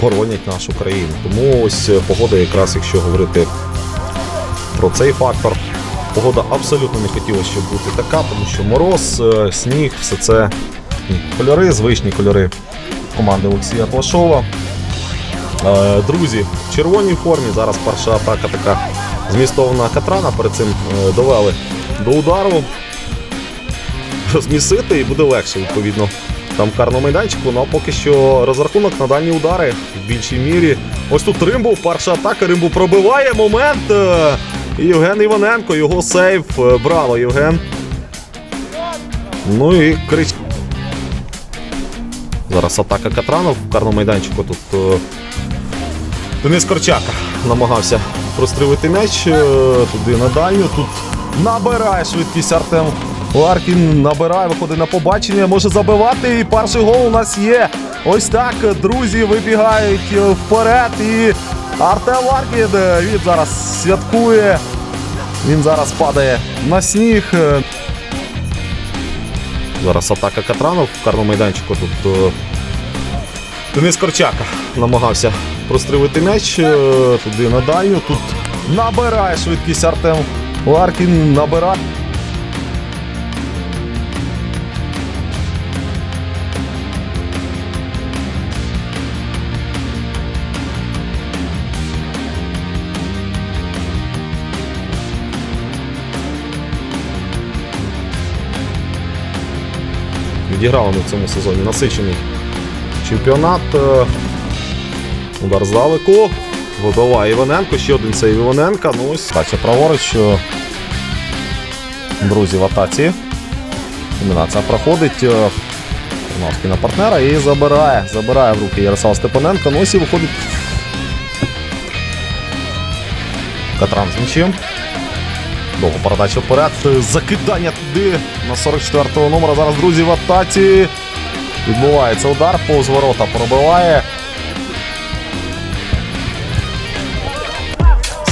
боронять нашу країну. Тому ось е, погода, якраз якщо говорити про цей фактор, погода абсолютно не хотіла, щоб бути така, тому що мороз, е, сніг, все це кольори, звичні кольори команди Олексія Плашова. Е, Друзі, в червоній формі зараз перша атака така змістована Катрана. Перед цим довели до удару. Розмісити і буде легше, відповідно. Там карному майданчику, ну а поки що розрахунок на дальні удари в більшій мірі. Ось тут Римбу, перша атака, Римбу пробиває момент. е, Євген Іваненко, його сейв. Е, Браво, Євген. Ну і крич. Зараз атака Катрана в карному майданчику. Тут е, Денис Корчака намагався прострілити м'яч туди на дальню. Тут набирає швидкість Артем Ларкін. Набирає, виходить на побачення, може забивати. І перший гол у нас є. Ось так друзі вибігають вперед. І Артем Ларкін е, він зараз святкує. Він зараз падає на сніг. Е, Зараз атака Катранов в карному майданчику. Тут е, Денис Корчака намагався прострілити м'яч туди на дальню. Тут набирає швидкість Артем Ларкін. Набирає. Відіграли ми в цьому сезоні насичений чемпіонат. Е, Удар здалеку. Вибиває Іваненко. Ще один сейв Іваненка. Ну ось Тача праворуч. е, Друзі в атаці. Комбінація проходить. е, Тернавський на партнера і забирає. Забирає в руки Ярослав Степаненко. Ну ось і виходить. Катран з м'ячем. Довго передача вперед. Закидання туди на 44-го номера. Зараз друзі в атаці. Відбувається удар, повз ворота пробиває.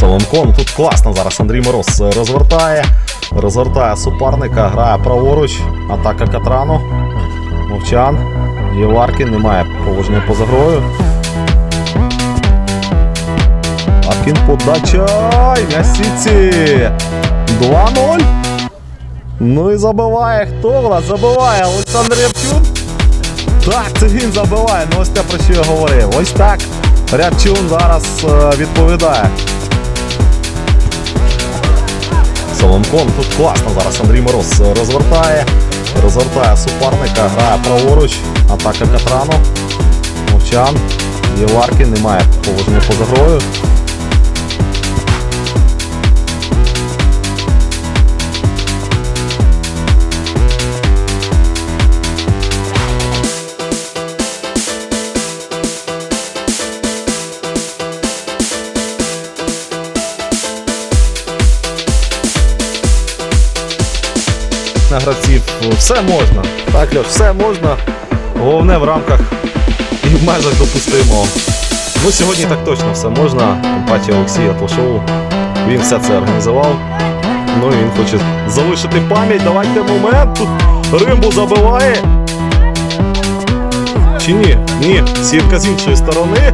Соломко, тут класно зараз Андрій Мороз е, розвертає. Розвертає суперника, грає праворуч. Атака Катрану. Мовчан. Єваркін немає положення поза грою. Аркін подача. І на сіці. 2-0. Ну і забиває. Хто в нас забиває? Олександр Рябчун. Так, це він забиває. Ну ось те, про що я говорив. Ось так. Рябчун зараз е, відповідає. Соломком тут класно зараз Андрій Мороз е, розвертає. Розвертає суперника, грає праворуч. Атака Катрану. Мовчан. Єваркін немає положення поза грою. На гравців. Все можна. Так, Льош, все можна. Головне в рамках і в межах допустимого. Ну, сьогодні так точно все можна. Паче Олексія Тлашову. Він все це організував. Ну і він хоче залишити пам'ять. Давайте момент. Тут Римбу забиває. Чи ні? Ні. Сітка з іншої сторони.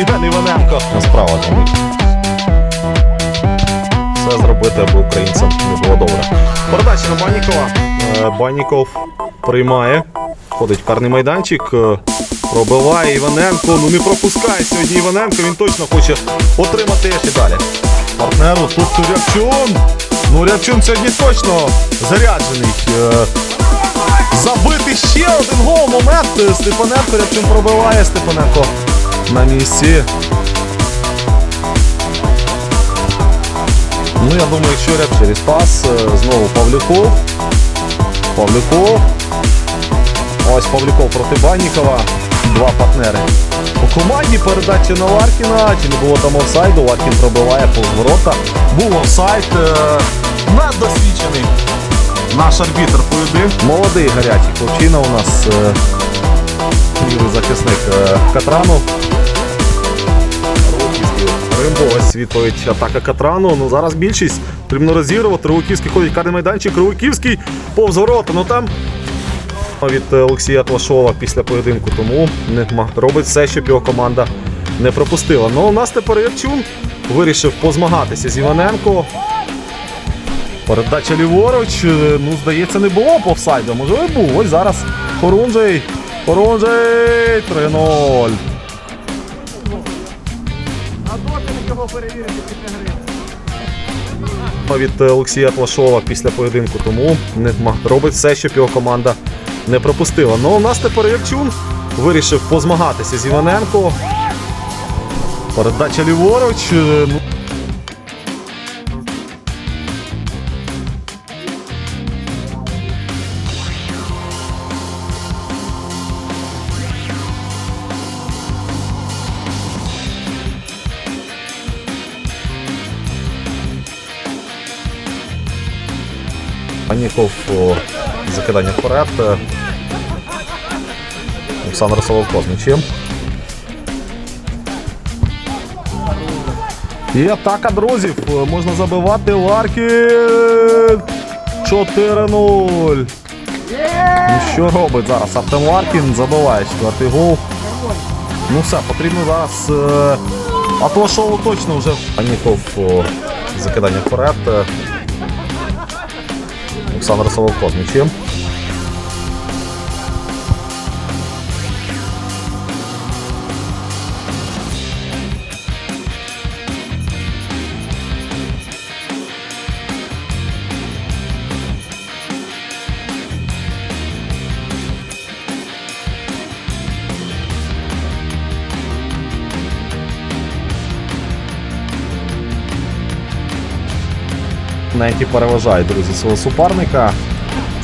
Іван Іваненко. Справа там. Зробити, аби українцям не було добре. Передача на Баннікова. Е, Банніков приймає. Входить в карний майданчик. е, Пробиває Іваненко. Ну не пропускає сьогодні Іваненко. Він точно хоче отримати і далі. Партнеру тут Рябчун. Ну Рябчун сьогодні точно заряджений. Е, Забити ще один гол. Момент. Степаненко Рябчун пробиває. Степаненко на місці. Я думаю, якщо ряд через пас, е, знову Павлюков. Павлюков. Ось Павлюков проти Баннікова. Два партнери. У команді передача на Ларкіна. Чи не було там офсайду? Ларкін пробиває повз ворота. Був офсайд. Е, Нас. Наш арбітр поєдин. Молодий гарячий хлопчина у нас. е, Лівий захисник е, Катранов. Роківський відповідь атака Катрану. Ну зараз більшість потрібно розігрувати. Руликівський ходить карний майданчик. Руликівський повз ворота. Ну там від Олексія Тлашова після поєдинку, тому не робить все, щоб його команда не пропустила. Ну, у нас тепер Ірчун вирішив позмагатися з Іваненко. Передача ліворуч, ну, здається, не було по офсайду. Можливо, був. Ось зараз Хорунжий. Хорунжий 3-0. Від е, Олексія Плашова після поєдинку, тому не робить все, щоб його команда не пропустила. Ну, у нас тепер Ірчун вирішив позмагатися з Іваненко. Передача ліворуч. Ну, закидання вперед. Олександр Соловко з м'ячем. І атака друзів. Можна забивати Ларкін. 4-0. Ну що робить зараз? Артем Ларкін забиває четвертий гол. Ну все, потрібно зараз. Е, а то шоу точно вже. Паніков закидання вперед. Е, Олександр Соловко з. Ненті переважає, друзі, свого суперника.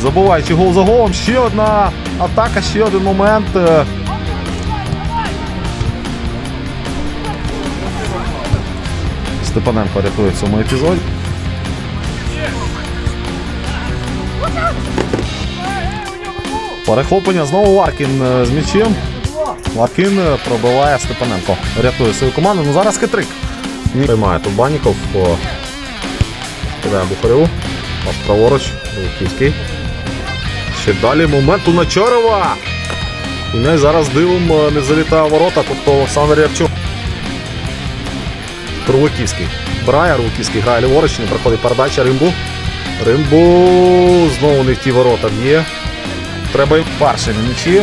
Забуваючи гол за голом. Ще одна атака, ще один момент. Степаненко рятує в цьому епізоді. Перехоплення знову Ларкін е, з м'ячем. Ларкін е, пробиває Степаненко. Рятує свою команду. Ну зараз хитрик. Приймає тут Баніков. О, Кидає Бухареву. Пас праворуч. Луківський. Ще далі момент у Начарова. І не зараз дивом е, не залітає ворота, тобто Олександр Рябчук. Турлуківський. Брає, Рурлуківський грає ліворуч, не проходить передача Римбу. Римбу знову не в ті ворота б'є. Треба й перший на м'ячі.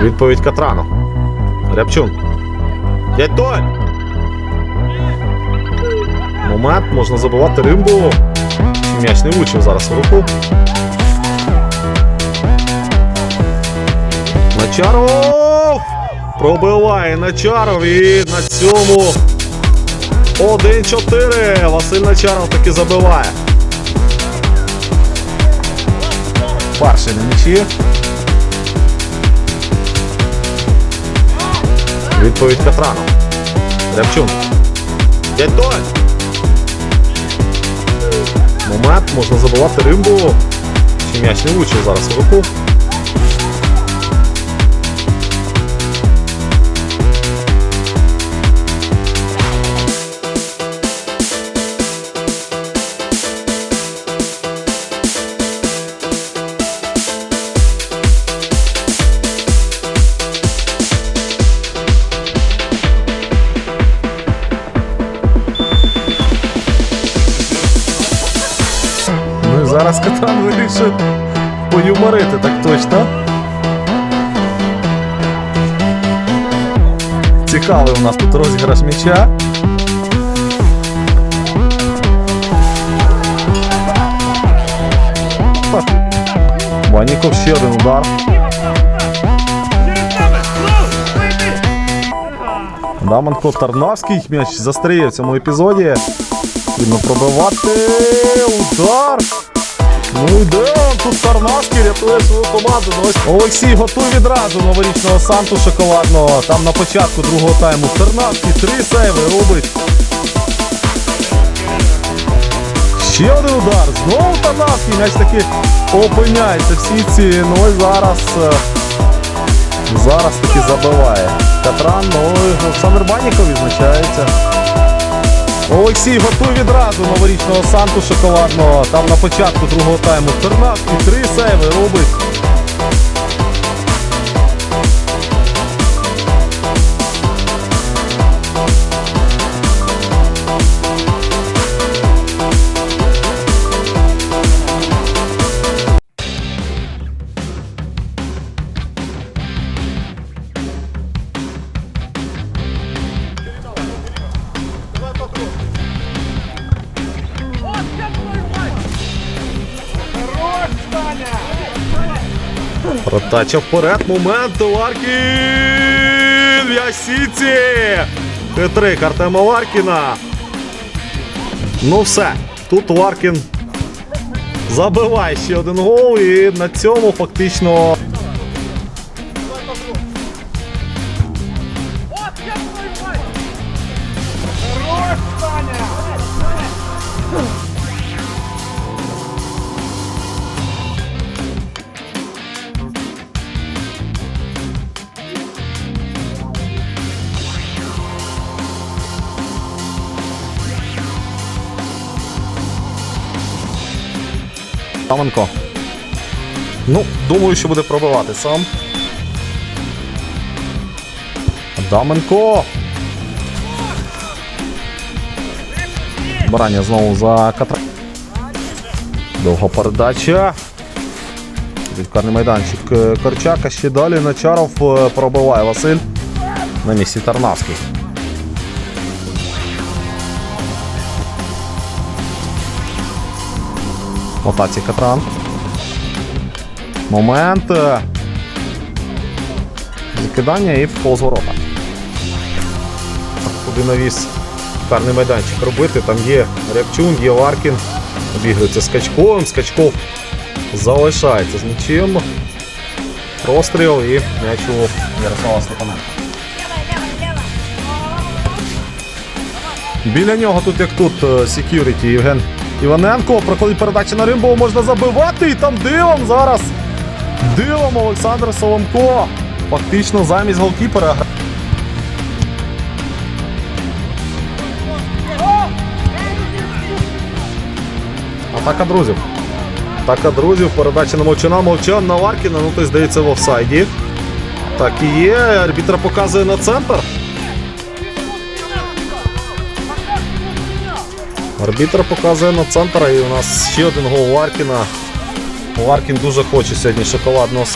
Відповідь Катрану. Рябчун. Дядь Толь! Момент, можна забивати римбу. М'яч не влучив зараз у руку. Начаров! Пробиває Начаров і на цьому 1-4. Василь Начаров таки забиває. Перший на м'ячі. Відповідь Катрану. Рябчун. Дядь Толь! Момент, можна забивати римбу. Чи м'яч не зараз в руку. Зараз Катан вирішив поюморити так точно. Цікавий у нас тут розіграш м'яча. Ваніков ще один удар. Даманко Тарнавський м'яч застріє в цьому епізоді. Потрібно пробивати. Удар. Ну йде тут Тарнавський рятує свою команду. Ну, Олексій готує відразу новорічного санту шоколадного. Там на початку другого тайму Тарнавський три сейви робить. Ще один удар. Знову Тарнавський. М'яч таки опиняється в сітці. Ну ось зараз. е, Зараз таки забиває. Катран, ну Олександр Баніков відзначається. Олексій готує відразу новорічного санту шоколадного. Там на початку другого тайму 13 і 3 сейви робить. Протача вперед. Момент. Ларкін! В'ясіці! Ясіці! Хитрик Артема Ларкіна. Ну все. Тут Ларкін забиває ще один гол і на цьому фактично. Таменко. Ну, думаю, що буде пробивати сам. Даменко. Барання знову за Катра. Довга передача. Відкарний майданчик е, Корчака. Ще далі Начаров е, пробиває Василь. На місці Тарнавський. В атаці Катран. Момент. Закидання і повз ворота. Куди навіс карний майданчик робити. Там є Рябчун, є Ларкін. Обігрується скачковим. Скачков залишається з нічим. Простріл і м'яч у Ярослава Степаненка. Біля нього тут як тут секюріті Євген Іваненко. Проходить передача на Римбо, можна забивати. І там дивом зараз. Дивом Олександр Соломко. Фактично замість голкіпера. Атака друзів. Атака друзів. Передача на Мовчана. Мовчан на Ларкіна. Ну той здається в офсайді. Так і є. Арбітр показує на центр. Арбітр показує на центр, і у нас ще один гол Ларкіна. Ларкін дуже хоче сьогодні шоколадного.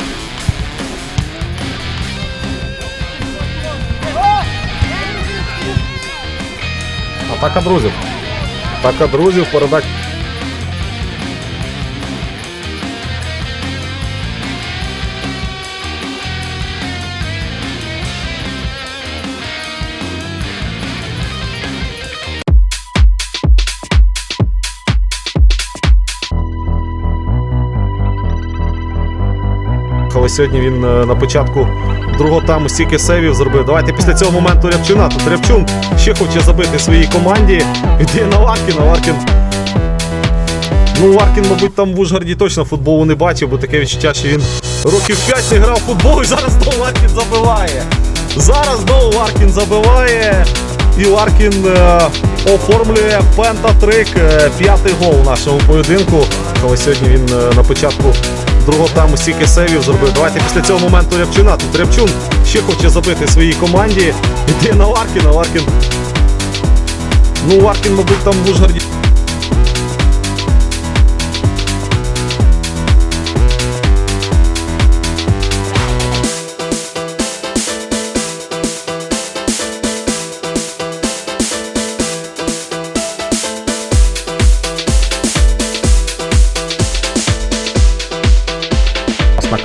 Атака друзів. Атака друзів, передача. Сьогодні він е, на початку другого тайму стільки сейвів зробив. Давайте після цього моменту Рябчуна. Тут Рябчун ще хоче забити своїй команді. Йде на Ларкіна. Ларкін. Ну, Ларкін, мабуть, там в Ужгороді точно футболу не бачив, бо таке відчуття, що він років 5 не грав в футбол і зараз знову Ларкін забиває. Зараз знову Ларкін забиває. І Ларкін е, оформлює пентатрик. Е, п'ятий гол у нашому поєдинку. Але сьогодні він е, на початку другого тайму стільки сейвів зробив. Давайте після цього моменту Рябчуна. Тут Рябчун ще хоче забити своїй команді. Іде на Ларкіна. Ларкін. Ну, Ларкін, мабуть, там в Ужгороді.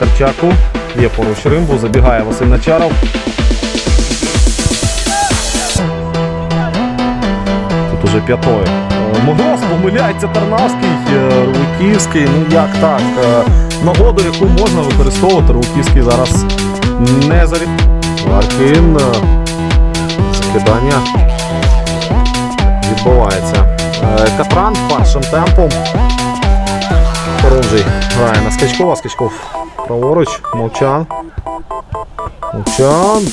Карчаку. Є поруч Римбу, забігає Василь Начаров. Тут уже п'ятою. Е, Мороз помиляється Тарнавський, е, Руликівський. Ну як так? Е, Нагоду, яку можна використовувати, Руликівський зараз не зарі... Ларкін. Закидання відбувається. Катран першим темпом. Хорунжий грає на Скачкова, Скачков праворуч, Мовчан. Мовчан.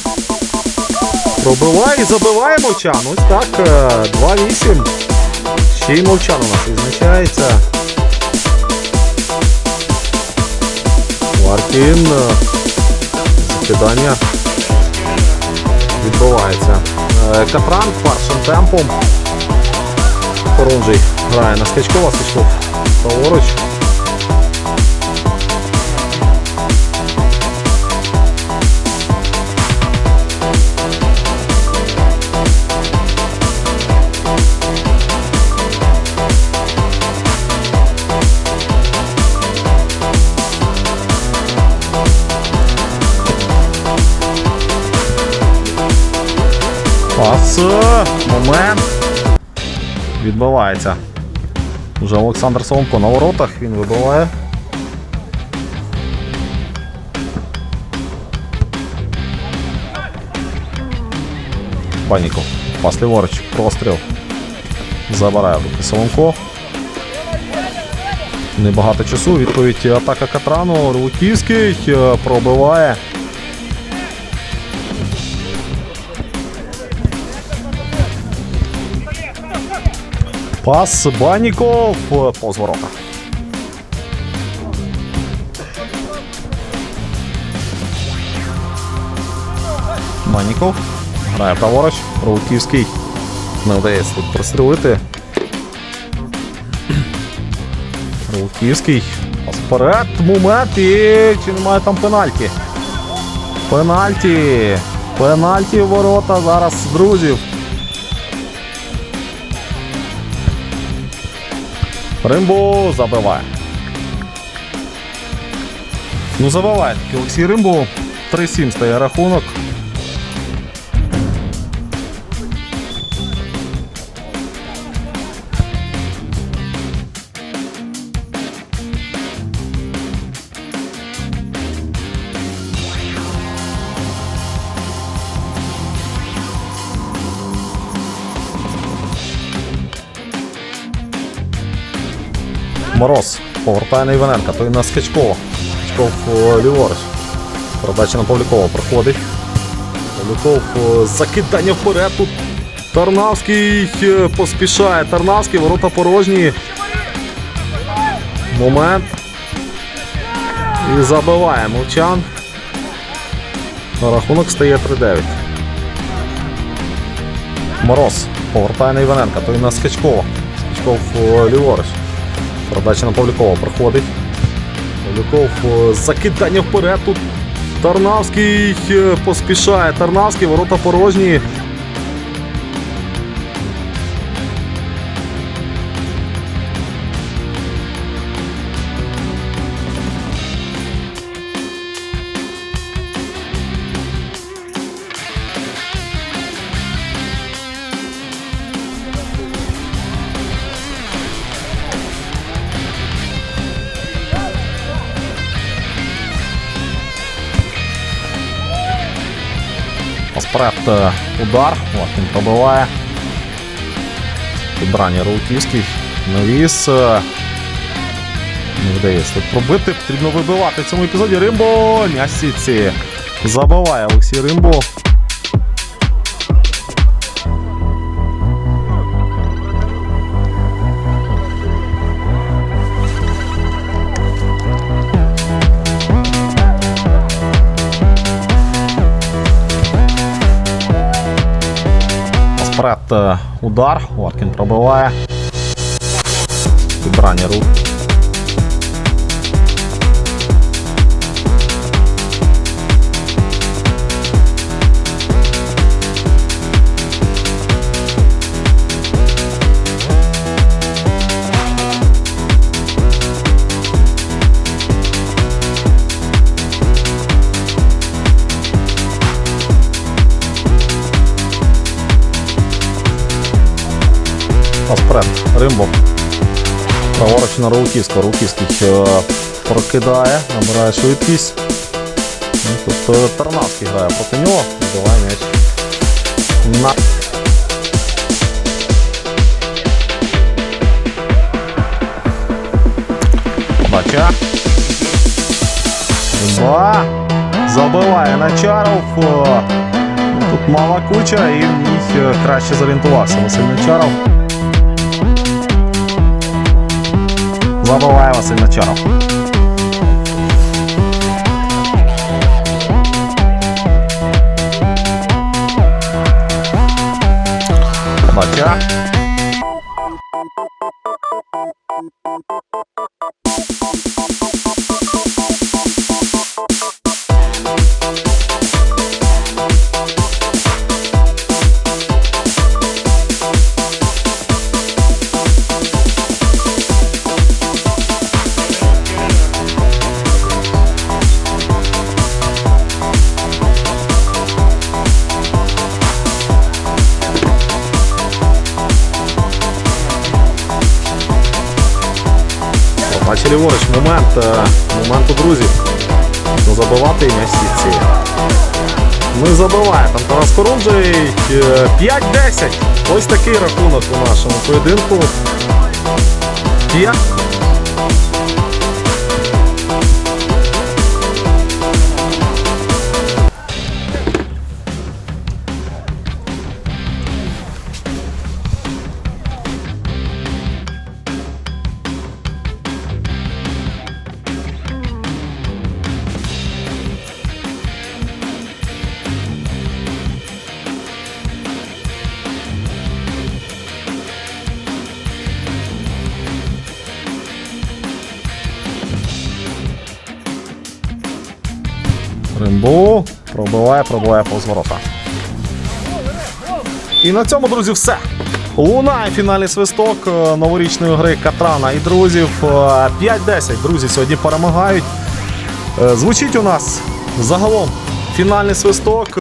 Пробиває і забиває мовчан. Ось так. е, 2-8. Ще й мовчан у нас відзначається. Ларкін. е, Закидання відбувається. Е, Катран першим темпом. Хорунжий грає на Скачкова, Скачков праворуч. Пас. Момент. Відбивається. Вже Олександр Соломко на воротах. Він вибиває. Паніков. Пас ліворуч. Простріл. Забирає руки Соломко. Небагато часу. Відповідь атака Катрану. Руківський е, пробиває. Пас Баніков е, повз ворота. Баніков грає праворуч. Роутівський не вдається тут прострілити. Роутівський. Пас вперед. Момент. І чи немає там пенальті? Пенальті. Пенальті ворота зараз друзів. Римбо забиває. Ну, забиває Олексій Римбо. 3-7 стає рахунок. Мороз повертає на Іваненка, той на Скачкова. Скачков о, ліворуч. Передача на Павлікова проходить. Павліков закидання вперед. Тут Тарнавський е, поспішає. Тарнавський, ворота порожні. Момент. І забиває мовчан. Рахунок стає 3-9. Мороз повертає на Іваненка, той на Скачкова. Скачков ліворуч. Передача на Павлюкова проходить. Павлюков закидання вперед. Тут Тарнавський е, поспішає. Тарнавський, ворота порожні. Сперед е, удар. От він пробиває. Підбрання Роутівський. Навіс. е, Не вдається тут пробити. Потрібно вибивати в цьому епізоді. Римбо. М'ясіці. Забиває Олексій Римбо. Удар. Ларкін пробиває. Підбрання рук. На Роуківського. Роуківський е, прокидає, набирає швидкість. Ну, Тут е, Тарнавський грає проти нього. Відбиває м'яч. На... Подача. Римба. Забиває Начаров. Е, Ну, тут мала куча і в ній краще зорієнтувався Василь Нечаров. Забиває Василь Нечаров. Подача. Бачили ліворуч момент. е, Момент у друзів. Ну, забивати і сітці. Не забиває там Тарас Хорунжий. Е, 5-10. Ось такий рахунок у нашому поєдинку. 5. Пробиває, пробиває повз ворота. І на цьому, друзі, все. Лунає фінальний свисток е, новорічної гри Катрана і друзів. Е, 5-10. Друзі сьогодні перемагають. Е, Звучить у нас загалом фінальний свисток.